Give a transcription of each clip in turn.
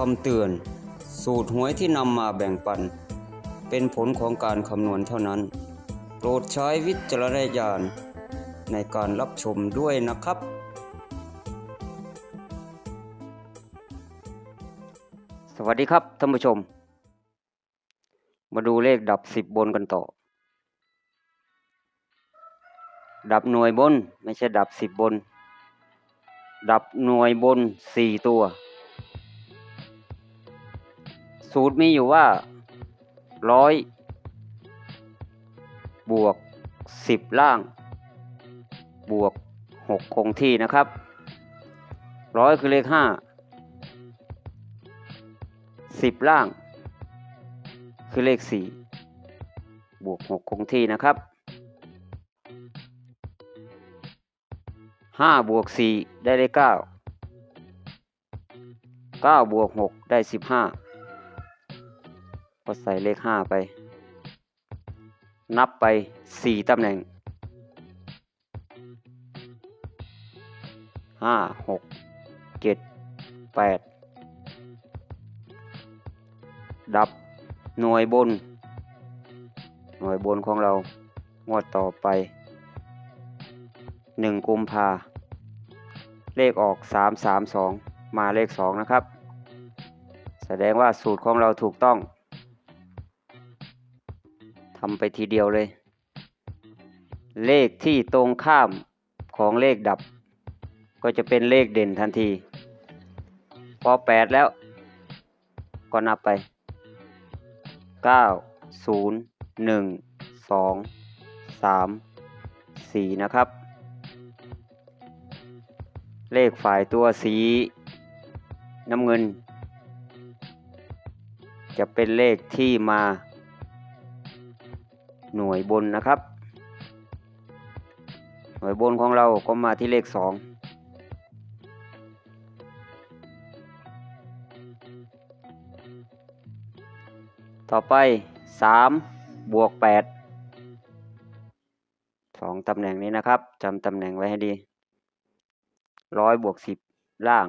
คำเตือน สูตรหวยที่นำมาแบ่งปัน เป็นผลของการคำนวณเท่านั้น โปรดใช้วิจารณญาณในการรับชมด้วยนะครับ สวัสดีครับท่านผู้ชม มาดูเลขดับสิบบนกันต่อ ดับหน่วยบนไม่ใช่ดับสิบบน ดับหน่วยบนสี่ตัว สูตรมีอยู่ว่าร้อยบวกสิบล่าง บวกหกคงที่นะครับร้อยคือเลขห้าสิบล่าง คือเลขสี่บวกหกคงที่นะครับห้าบวกสี่ได้เลขเก้าเก้าบวกหกได้สิบห้า ก็ใส่เลขห้าไป นับไปสี่ตำแหน่งห้าหกเจ็ดแปดดับหน่วยบน หน่วยบนของเรา งวดต่อไปหนึ่งกุมภาเลขออกสามสามสองมาเลขสองนะครับ แสดงว่าสูตรของเราถูกต้อง ทำไปทีเดียวเลย เลขที่ตรงข้ามของเลขดับ ก็จะเป็นเลขเด่นทันที พอแปดแล้ว ก็นับไปเก้าศูนย์หนึ่งสองสามสี่นะครับ เลขฝ่ายตัวสีน้ำเงิน จะเป็นเลขที่มา หน่วยบนนะครับ หน่วยบนของเราก็มาที่เลขสองต่อไปสามบวกแปดสองตำแหน่งนี้นะครับจำตำแหน่งไว้ให้ดีร้อยบวกสิบล่าง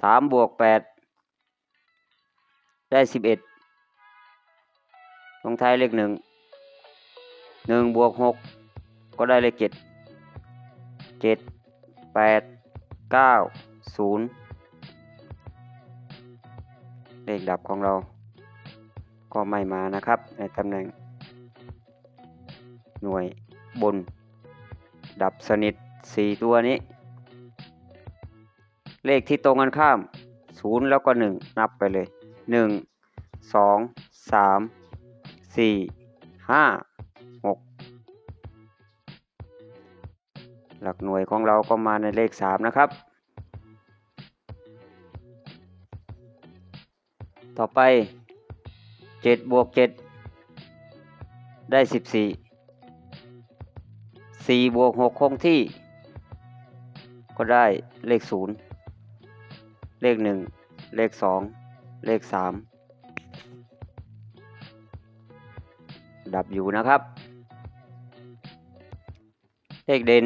สามบวกแปดได้สิบเอ็ด ลงท้ายเลขหนึ่งหนึ่งบวกหกก็ได้เลขเจ็ดเจ็ดแปดเก้าศูนย์เลขดับของเรา ก็ไม่มานะครับ ในตำแหน่ง หน่วยบน ดับสนิทสี่ตัวนี้ เลขที่ตรงกันข้ามศูนย์แล้วก็หนึ่งนับไปเลยหนึ่ง สี่ห้าหกหลักหน่วยของเราก็มาในเลขสามนะครับ ต่อไปเจ็ดบวกเจ็ดได้สิบสี่สี่บวกหกคงที่ ก็ได้เลขศูนย์เลขหนึ่งเลขสองเลขสาม ดับอยู่นะครับ เลขเด่น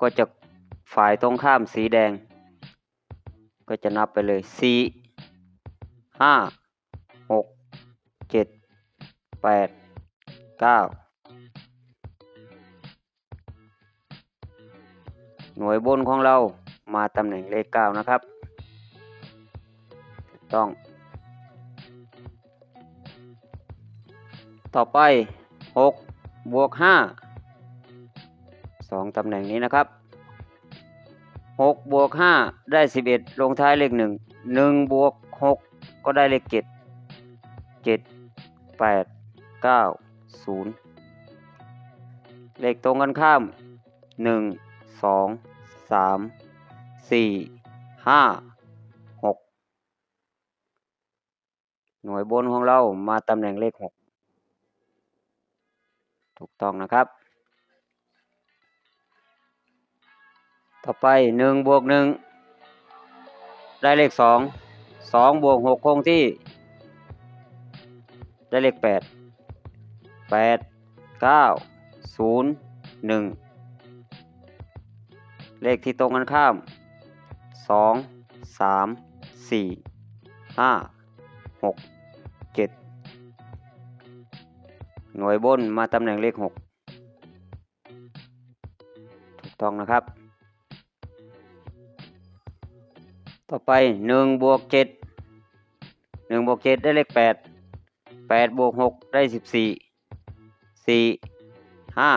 ก็จะฝ่ายตรงข้ามสีแดง ก็จะนับไปเลยสี่ห้าหกเจ็ดแปดเก้าหน่วยบนของเรามาตำแหน่งเลขเก้านะครับ ต้อง ต่อไปหกบวกห้าสองตำแหน่งนี้นะครับหกบวกห้าได้สิบเอ็ดลงท้ายเลขหนึ่งหนึ่งบวกหกก็ได้เลขเจ็ดเจ็ดแปดเก้าศูนย์เลขตรงกันข้ามหนึ่งสองสามสี่ห้าหกหน่วยบนของเรามาตำแหน่งเลขหก ถูกต้องนะครับ ต่อไปหนึ่งบวกหนึ่งได้เลขสองสองบวกหกคงที่ ได้เลขแปดแปดเก้าศูนย์หนึ่งเลขที่ตรงกันข้ามสองสามสี่ห้าหก หน่วยบนมาตำแหน่งเลขหกถูกต้องนะครับ ต่อไปหนึ่งบวกเจ็ดหนึ่งบวกเจ็ดได้เลขแปดแปดบวกหกได้สิบสี่สี่ห้า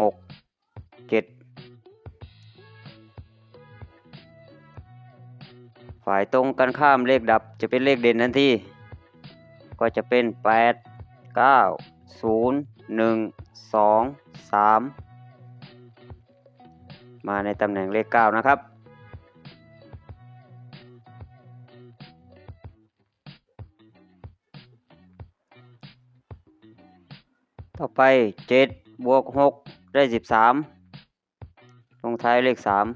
หกเจ็ดฝ่ายตรงกันข้ามเลขดับจะเป็นเลขเด่นทันทีก็จะเป็นแปด เก้าศูนย์หนึ่งสองสามมาในตำแหน่งเลขเก้านะครับ ต่อไปเจ็ดบวกหกได้สิบสามลงท้ายเลขสาม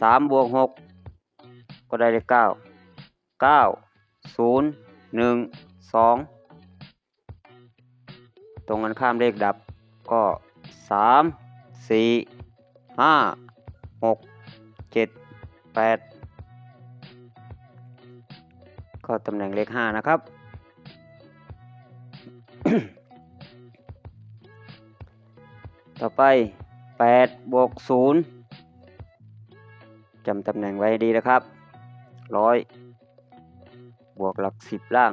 สามบวกหกก็ได้เลขเก้าเก้าศูนย์หนึ่งสอง ตรงกันข้ามเลขดับก็สามสี่ห้าหกเจ็ดแปดก็ตำแหน่งเลขห้านะครับ ต่อไปแปดบวกศูนย์จำตำแหน่งไว้ให้ดีนะครับร้อยบวกหลักสิบล่าง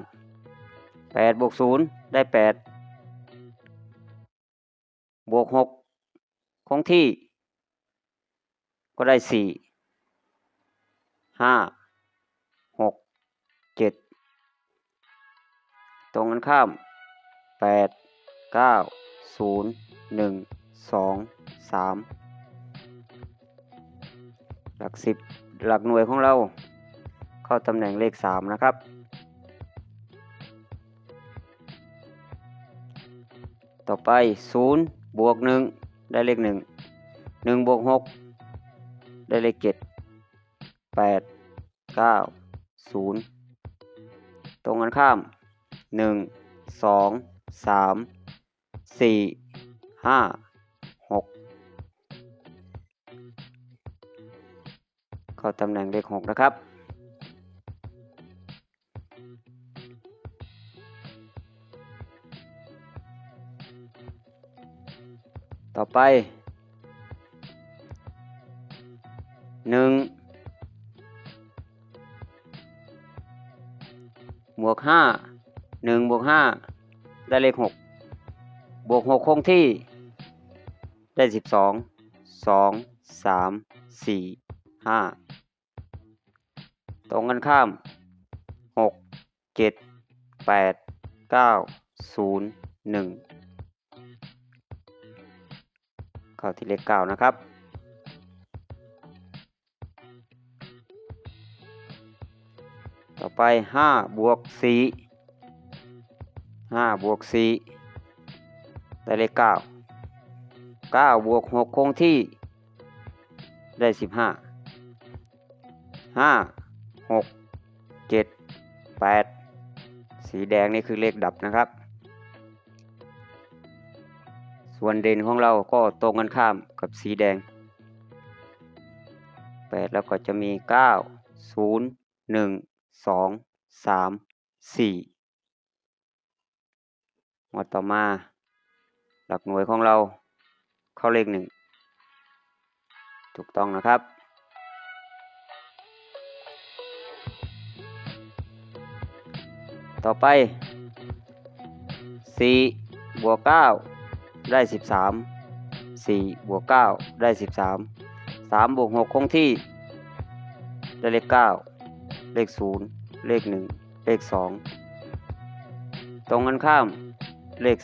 แปดบวกศูนย์ได้แปด บวกหกคงที่ ก็ได้สี่ห้าหกเจ็ดตรงกันข้ามแปดเก้าศูนย์หนึ่งสองสามหลักสิบหลักหน่วยของเรา เข้าตำแหน่งเลขสามนะครับต่อไปศูนย์ บวกหนึ่งได้เลขหนึ่งหนึ่งบวกหกได้เลขเจ็ดแปดเก้าศูนย์ตรงกันข้ามหนึ่งสองสามสี่ห้าหกเข้าตำแหน่งเลขหกนะครับ ต่อไปหนึ่งบวกห้าหนึ่งบวกห้าได้เลขหกบวกหกคงที่ ได้สิบสองสองสามสี่ห้าตรงกันข้ามหกเจ็ดแปดเก้าศูนย์หนึ่ง เข้าที่เลขเก้านะครับ ต่อไปห้าบวกสี่ห้าบวกสี่ได้เลขเก้าเก้าบวกหกคงที่ ได้สิบห้าห้าหกเจ็ดแปดสีแดงนี่คือเลขดับนะครับ ส่วนเด่นของเราก็ตรงกันข้ามกับสีแดงแปดแล้วก็จะมีเก้าศูนย์หนึ่งสองสามสี่หมดต่อมา หลักหน่วยของเราเข้าเลขหนึ่งถูกต้องนะครับต่อไปสี่บวกเก้า ได้ 13 4บวก9ได้ 13 3บวก6คงที่ ได้เลข 9 เลข 0 เลข 1 เลข 2 ตรงกันข้าม เลข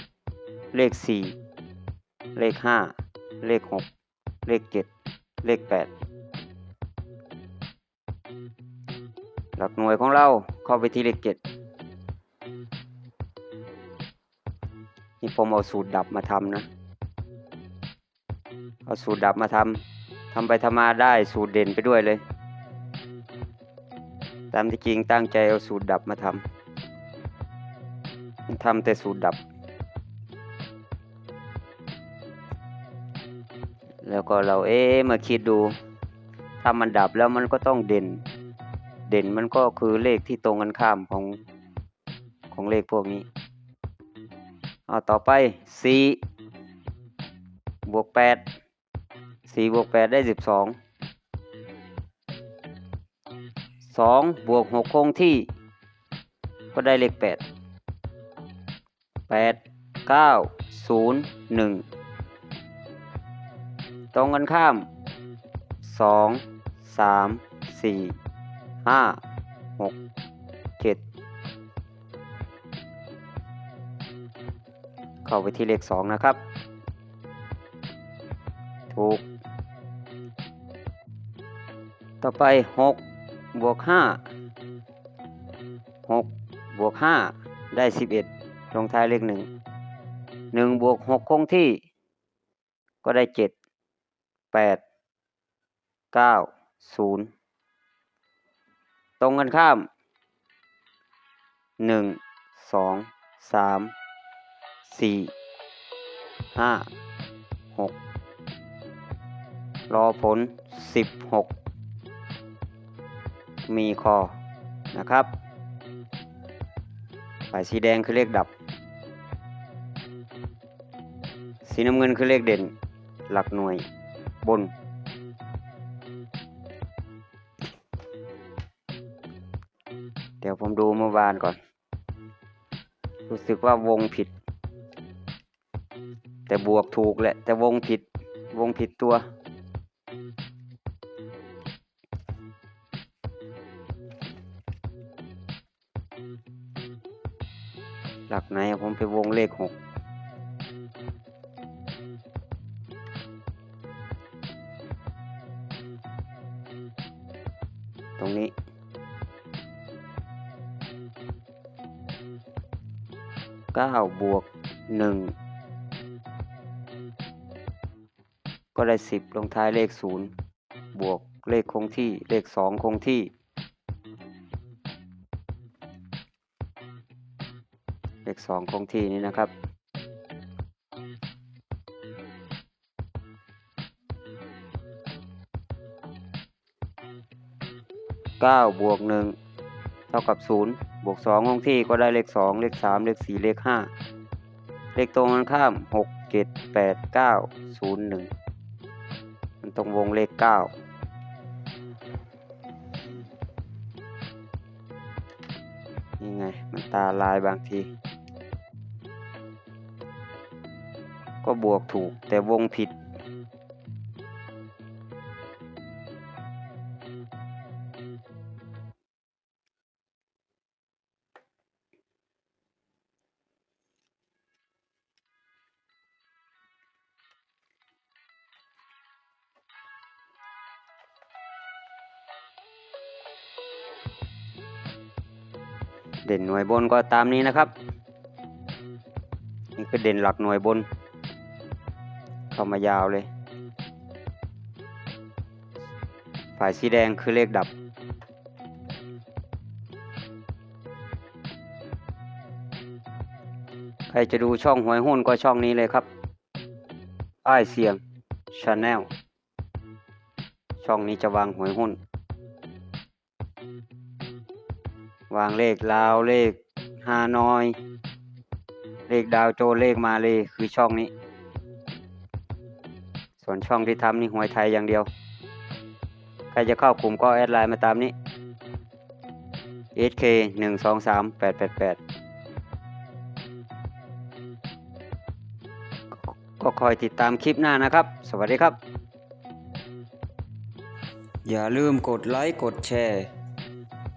3 เลข 4 เลข 5 เลข 6 เลข 7 เลข 8 หลักหน่วยของเราเข้าไปที่เลข 7 ผมเอาสูตรดับมาทำนะ เอาสูตรดับมาทำทำไปทำมาได้สูตรเด่นไปด้วยเลย ตามที่จริงตั้งใจเอาสูตรดับมาทำทำแต่สูตรดับ แล้วก็เราเอ๊ะมาคิดดู ถ้ามันดับแล้วมันก็ต้องเด่น เด่นมันก็คือเลขที่ตรงกันข้ามของของเลขพวกนี้ เอาต่อไป 4 บวก 8 4 บวก 8 ได้ 12 2 บวก 6 คงที่ ก็ได้เลข 8 8 9 0 1 ตรงกันข้าม 2 3 4 5 6 7าหกเจ็ดเข้าไปที่เลขสองนะครับ ถูก ต่อไปหกบวกห้าหกบวกห้าได้สิบเอ็ดลงท้ายเลขหนึ่งหนึ่งบวกหกคงที่ ก็ได้เจ็ดแปดเก้าศูนย์ตรงกันข้ามหนึ่งสองสาม สี่ห้าหกรอผลสิบหกมีคอนะครับสายสีแดงคือเลขดับ สีน้ำเงินคือเลขเด่น หลักหน่วยบน เดี๋ยวผมดูเมื่อวานก่อน รู้สึกว่าวงผิด แต่บวกถูกแหละ แต่วงผิด วงผิดตัว หลักไหนผมไปวงเลขหกตรงนี้เก้าบวกหนึ่ง ก็ได้ 10 ลงท้ายเลข 0 บวกเลขคงที่เลข 2 คงที่ เลข 2 คงที่นี้นะครับเก้าบวกหนึ่งเท่ากับศูนย์บวกสองคงที่ก็ได้เลขสองเลขสามเลขสี่เลขห้าเลขตรงกันข้ามหกเจ็ดแปดเก้าศูนย์7 8 9 0 1 มันตรงวงเลขเก้านี่ไง มันตาลายบางที ก็บวกถูกแต่วงผิด เด่นหน่วยบนก็ตามนี้นะครับ นี่คือเด่นหลักหน่วยบน เข้ามายาวเลย ฝ่ายสีแดงคือเลขดับ ใครจะดูช่องหวยหุ้นก็ช่องนี้เลยครับอ้ายเสียงชาแนลช่องนี้จะวางหวยหุ้น วางเลขลาวเลขฮานอย เลขดาวโจเลขมาเลยคือช่องนี้ ส่วนช่องที่ทำนี่หวยไทยอย่างเดียว ใครจะเข้ากลุ่มก็แอดไลน์มาตามนี้ HK หนึ่งสองสามแปดแปดแปดก็คอยติดตามคลิปหน้านะครับ สวัสดีครับ อย่าลืมกดไลค์ กดแชร์